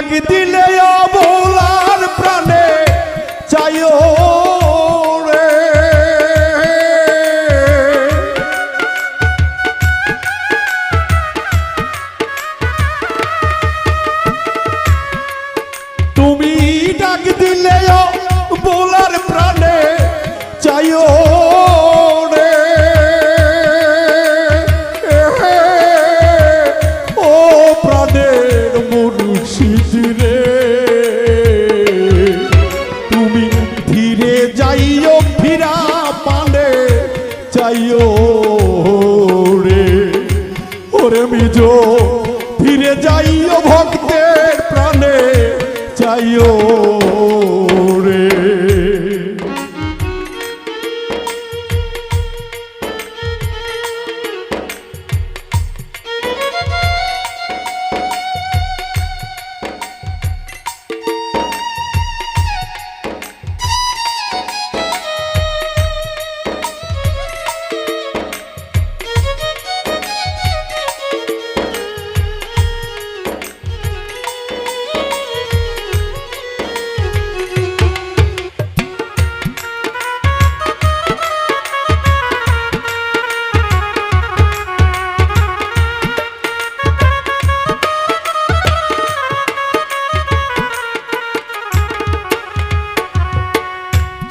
ডাক দিলে অবলার প্রাণে চাইও রে। তুমি ডাক দিলে অবলার প্রাণে চাইও মিজো ধীরে যাইও ভক্তের প্রাণে চাইও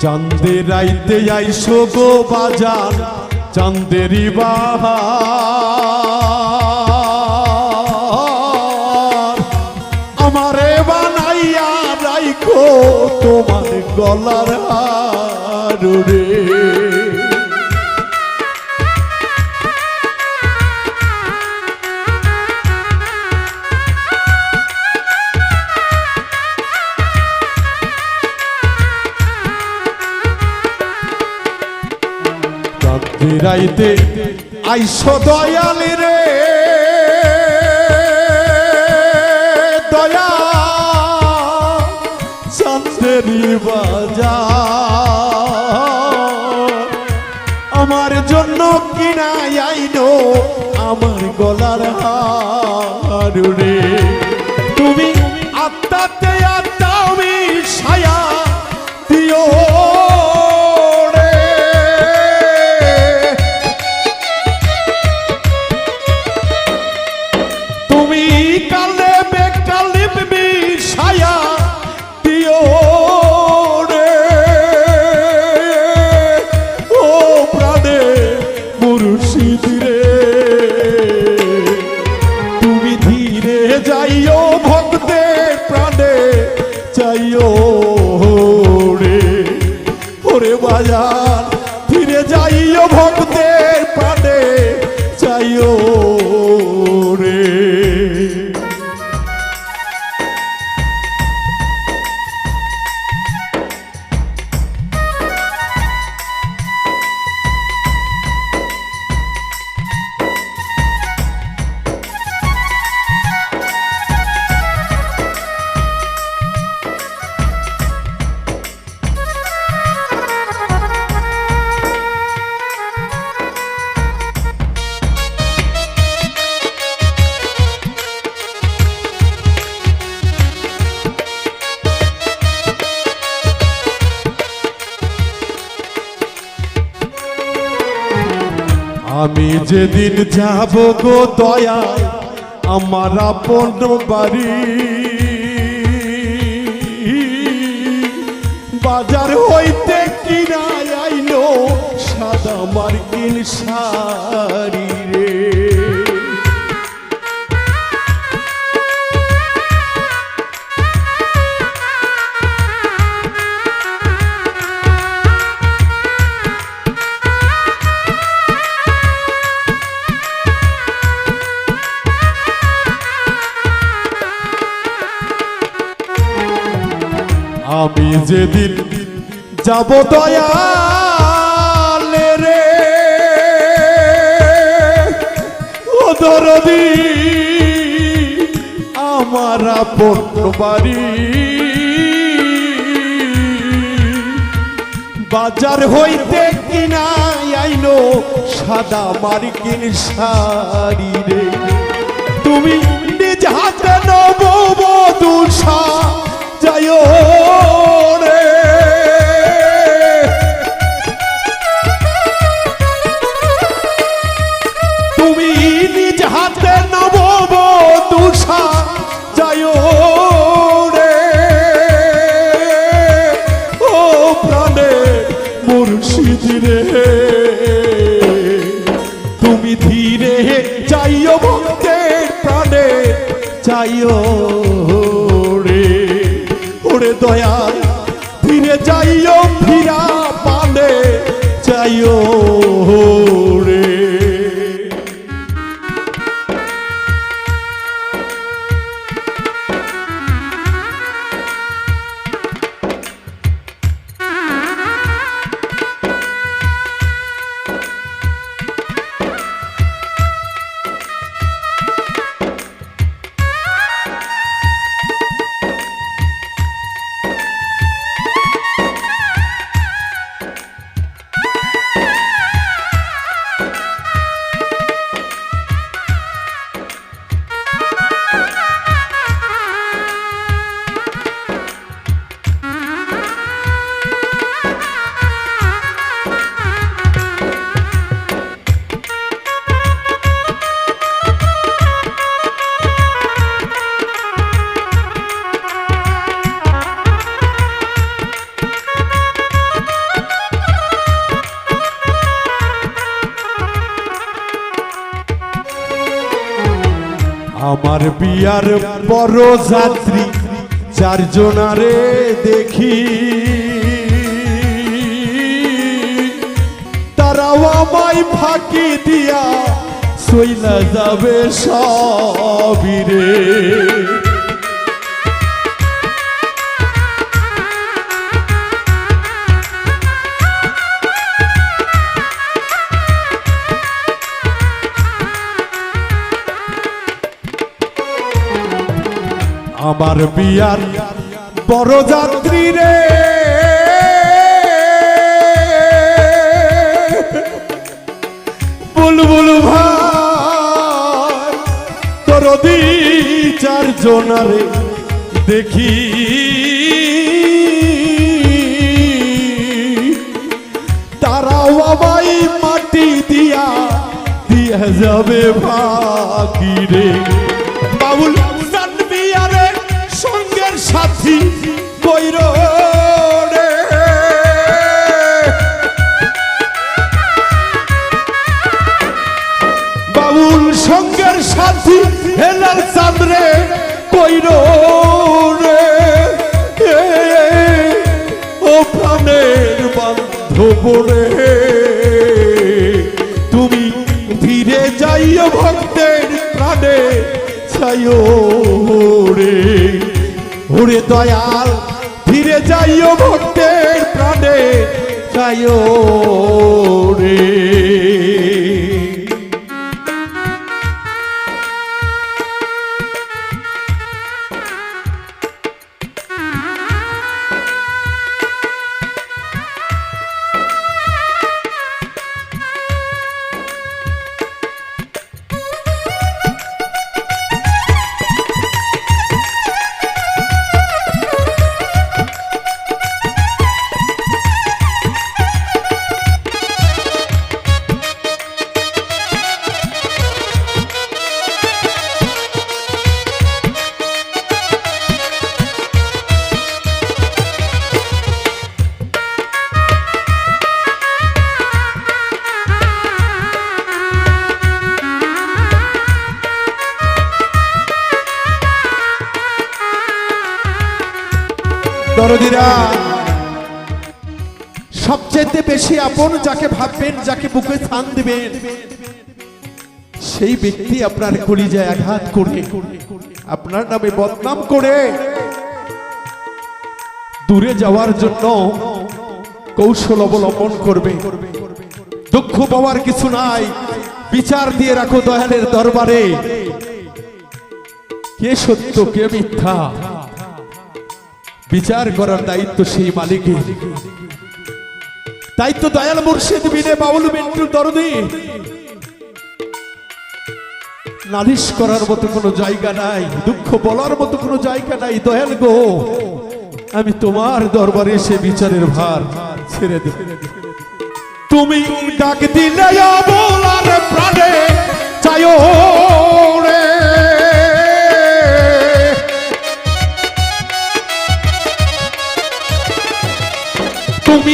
চাঁদের রাইতে আইসো গো বাজার চাঁদেরই বাহার। আমারে বানাইয়া রাইখো তোমার গলার হার রে রাত্রি রাইতে আইসো দয়ালি রে। দয়া চান্দেরি বাজার। আমার জন্য কিনাই আইনো আমার গলার হার রে। তুমি আত্মাতে আমি যেদিন যাব গো দয়া আমার আপন বাড়ি। বাজার হইতে কিনা আইলো সাদা মার্কিন শাড়ি। আমি যেদিন যাব দয়ালে রে, ও দরদি, আমার আপন বাড়ি। বাজার হইতে কিনা আইলো সাদা মার্কিন শাড়ি রে। তুমি নিজ হাতে নববধূ রে যায় রে। যাইও আমার বিয়ার বড় যাত্রী চারজনারে দেখি। তারাও আমায় ফাঁকি দিয়া শৈলা যাবে সবিরে আমার বিয়ার বড় যাত্রী রে। বুলবুল ভাই চারজনারে দেখি। তারাও আমায় মাটি দিয়া দিয়া যাবে ফাঁকি রে। বাবুল সাথী কইর রে। বাবুল সঙ্গের সাথী হেলাল চাঁদরে কইর রে। এ, ও প্রাণের বান্ধব রে। তুমি ফিরে যাইও ভক্তের প্রাণে চাইও রে। ওরে দয়াল ফিরে যাইও ভক্তের প্রাণে যাইও রে। দরদিরা সবচেয়ে বেশি আপন যাকে ভাববেন, যাকে বুকে স্থান দিবেন, সেই ব্যক্তি আপনার কলিজায় আঘাত করে, আপনার নামে বদনাম করে। দূরে যাওয়ার জন্য কৌশল অবলম্বন করবে। দুঃখ পাওয়ার কিছু নাই। বিচার দিয়ে রাখো দয়ালের দরবারে। কে সত্য, কে মিথ্যা? বিচার করার দায়িত্ব সেই মালিকের। দায়িত্ব দয়াল মুর্শিদ বিনে বাউল মিন্টু দরদি। নালিশ করার মতো কোনো জায়গা নাই, দুঃখ বলার মতো কোনো জায়গা নাই, দয়াল গো। আমি তোমার দরবারে সে বিচারের ভার ছেড়ে দেব। তুমি ডাক দিলে প্রাণে চাইও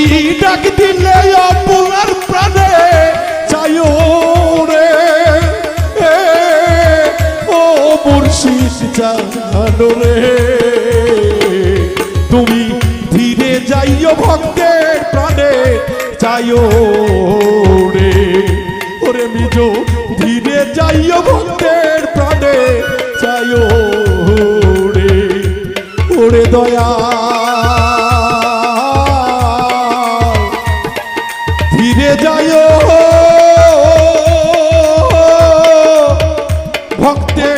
ডাক দিলে আপনার প্রাণে চাইও রে। ও মুর্শিদ জানো রে। তুমি ধীরে যাইও ভক্তের প্রাণে চাইও রে। ওরে মিজ, ধীরে যাইও ভক্তের প্রাণে চাইও রে। ওরে দয়া ধীরে যায় ভক্তে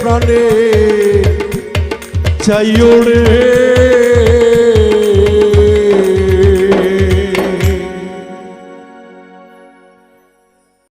প্রাণে চাইও রে।